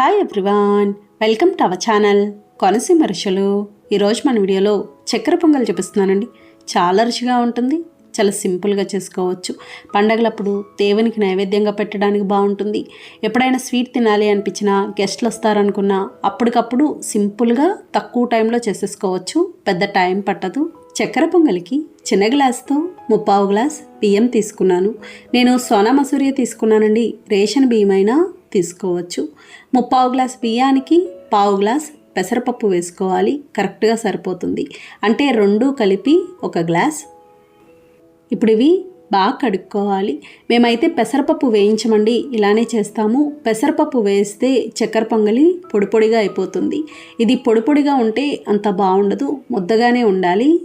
Hi everyone welcome to our channel Konaseema రుచులు ఈరోజు మన వీడియోలో చక్కెర పొంగల్ చూపిస్తున్నానండి. చాలా రుచిగా ఉంటుంది చాలా సింపుల్గా చేసుకోవచ్చు. పండగలప్పుడు దేవునికి నైవేద్యంగా పెట్టడానికి బాగుంటుంది. ఎప్పుడైనా స్వీట్ తినాలి అనిపించినా గెస్ట్లు వస్తారనుకున్నా అప్పటికప్పుడు సింపుల్గా తక్కువ టైంలో చేసేసుకోవచ్చు. పెద్ద టైం పట్టదు. చక్కెర పొంగలికి చిన్న గ్లాస్తో ముప్పావు గ్లాస్ బియ్యం తీసుకున్నాను. నేను సోనా మసూరియా తీసుకున్నానండి. రేషన్ బియ్యం అయినా తీసుకోవచ్చు. ముప్పావు గ్లాస్ బియ్యానికి పావు గ్లాస్ పెసరపప్పు వేసుకోవాలి. కరెక్ట్గా సరిపోతుంది. అంటే రెండు కలిపి ఒక గ్లాస్. ఇప్పుడు ఇవి బాగా కడుక్కోవాలి. మేమైతే పెసరపప్పు వేయించమండి. ఇలానే చేస్తాము. పెసరపప్పు వేస్తే చక్కెర పొంగలి పొడి పొడిగా అయిపోతుంది. ఇది పొడి పొడిగా ఉంటే అంత బాగుండదు. ముద్దగానే ఉండాలి.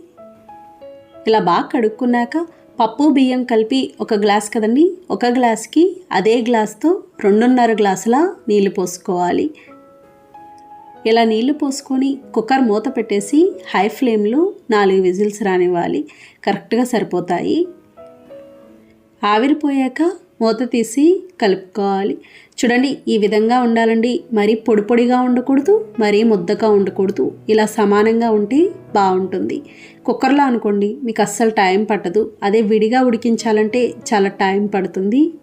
ఇలా బాగా కడుక్కున్నాక పప్పు బియ్యం కలిపి ఒక గ్లాస్ కదండి? ఒక గ్లాస్కి అదే గ్లాస్తో రెండున్నర గ్లాసుల నీళ్ళు పోసుకోవాలి. ఇలా నీళ్ళు పోసుకొని కుక్కర్ మూత పెట్టేసి హై ఫ్లేమ్లో నాలుగు విజిల్స్ రానివ్వాలి. కరెక్ట్గా సరిపోతాయి. ఆవిరిపోయాక మూత తీసి కలుపుకోవాలి. చూడండి ఈ విధంగా ఉండాలండి. మరీ పొడి పొడిగా ఉండకూడదు మరీ ముద్దగా ఉండకూడదు. ఇలా సమానంగా ఉంటే బాగుంటుంది. కుక్కర్లో అనుకోండి మీకు అస్సలు టైం పట్టదు. అదే విడిగా ఉడికించాలంటే చాలా టైం పడుతుంది.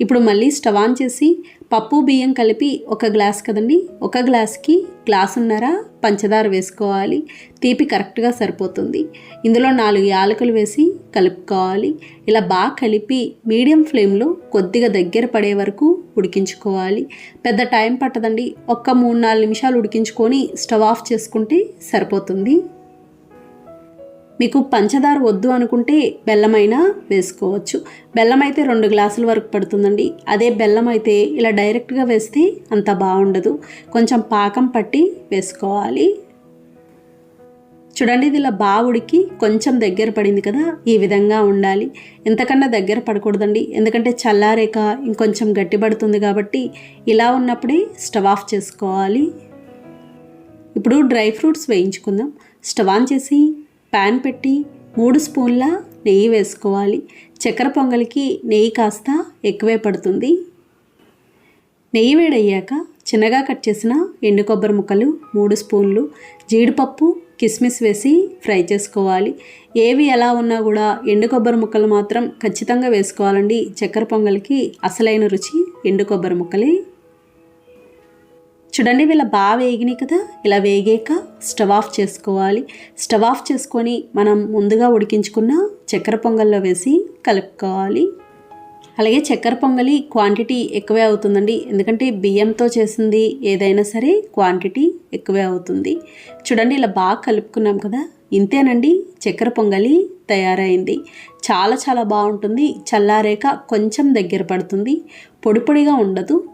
ఇప్పుడు మళ్ళీ స్టవ్ ఆన్ చేసి పప్పు బియ్యం కలిపి ఒక గ్లాస్ కదండి ఒక గ్లాస్కి గ్లాసున్నర పంచదార వేసుకోవాలి. తీపి కరెక్ట్గా సరిపోతుంది. ఇందులో నాలుగు యాలకులు వేసి కలుపుకోవాలి. ఇలా బాగా కలిపి మీడియం ఫ్లేమ్లో కొద్దిగా దగ్గర పడే వరకు ఉడికించుకోవాలి. పెద్ద టైం పట్టదండి. ఒక్క మూడు నాలుగు నిమిషాలు ఉడికించుకొని స్టవ్ ఆఫ్ చేసుకుంటే సరిపోతుంది. మీకు పంచదార వద్దు అనుకుంటే బెల్లమైనా వేసుకోవచ్చు. బెల్లం అయితే రెండు గ్లాసుల వరకు పడుతుందండి. అదే బెల్లం అయితే ఇలా డైరెక్ట్గా వేస్తే అంత బాగుండదు. కొంచెం పాకం పట్టి వేసుకోవాలి. చూడండి ఇది ఇలా బావుడికి కొంచెం దగ్గర పడింది కదా ఈ విధంగా ఉండాలి. ఎంతకన్నా దగ్గర పడకూడదండి. ఎందుకంటే చల్లారేక ఇంకొంచెం గట్టిపడుతుంది కాబట్టి ఇలా ఉన్నప్పుడే స్టవ్ ఆఫ్ చేసుకోవాలి. ఇప్పుడు డ్రై ఫ్రూట్స్ వేయించుకుందాం. స్టవ్ ఆన్ చేసి ప్యాన్ పెట్టి మూడు స్పూన్ల నెయ్యి వేసుకోవాలి. చక్కెర పొంగలికి నెయ్యి కాస్త ఎక్కువే పడుతుంది. నెయ్యి వేడయ్యాక చిన్నగా కట్ చేసిన ఎండు కొబ్బరి ముక్కలు మూడు స్పూన్లు జీడిపప్పు కిస్మిస్ వేసి ఫ్రై చేసుకోవాలి. ఏవి ఎలా ఉన్నా కూడా ఎండు కొబ్బరి ముక్కలు మాత్రం ఖచ్చితంగా వేసుకోవాలండి. చక్కెర పొంగలికి అసలైన రుచి ఎండు కొబ్బరి ముక్కలే. చూడండి వీళ్ళ బాగా వేగినాయి కదా. ఇలా వేగాక స్టవ్ ఆఫ్ చేసుకోవాలి. స్టవ్ ఆఫ్ చేసుకొని మనం ముందుగా ఉడికించుకున్న చక్కెర పొంగల్లో వేసి కలుపుకోవాలి. అలాగే చక్కెర పొంగలి క్వాంటిటీ ఎక్కువే అవుతుందండి. ఎందుకంటే బియ్యంతో చేసింది ఏదైనా సరే క్వాంటిటీ ఎక్కువే అవుతుంది. చూడండి ఇలా బాగా కలుపుకున్నాం కదా. ఇంతేనండి చక్కెర పొంగలి తయారైంది. చాలా చాలా బాగుంటుంది. చల్లారేక కొంచెం దగ్గర పడుతుంది. పొడి పొడిగా ఉండదు.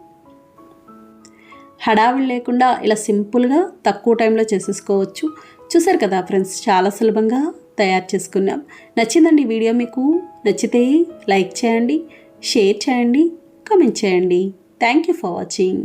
హడావిడి లేకుండా ఇలా సింపుల్గా తక్కువ టైంలో చేసేసుకోవచ్చు. చూసారు కదా ఫ్రెండ్స్ చాలా సులభంగా తయారు చేసుకున్నాం. నచ్చిందండి వీడియో మీకు? నచ్చితే లైక్ చేయండి. షేర్ చేయండి కామెంట్ చేయండి. Thank you for watching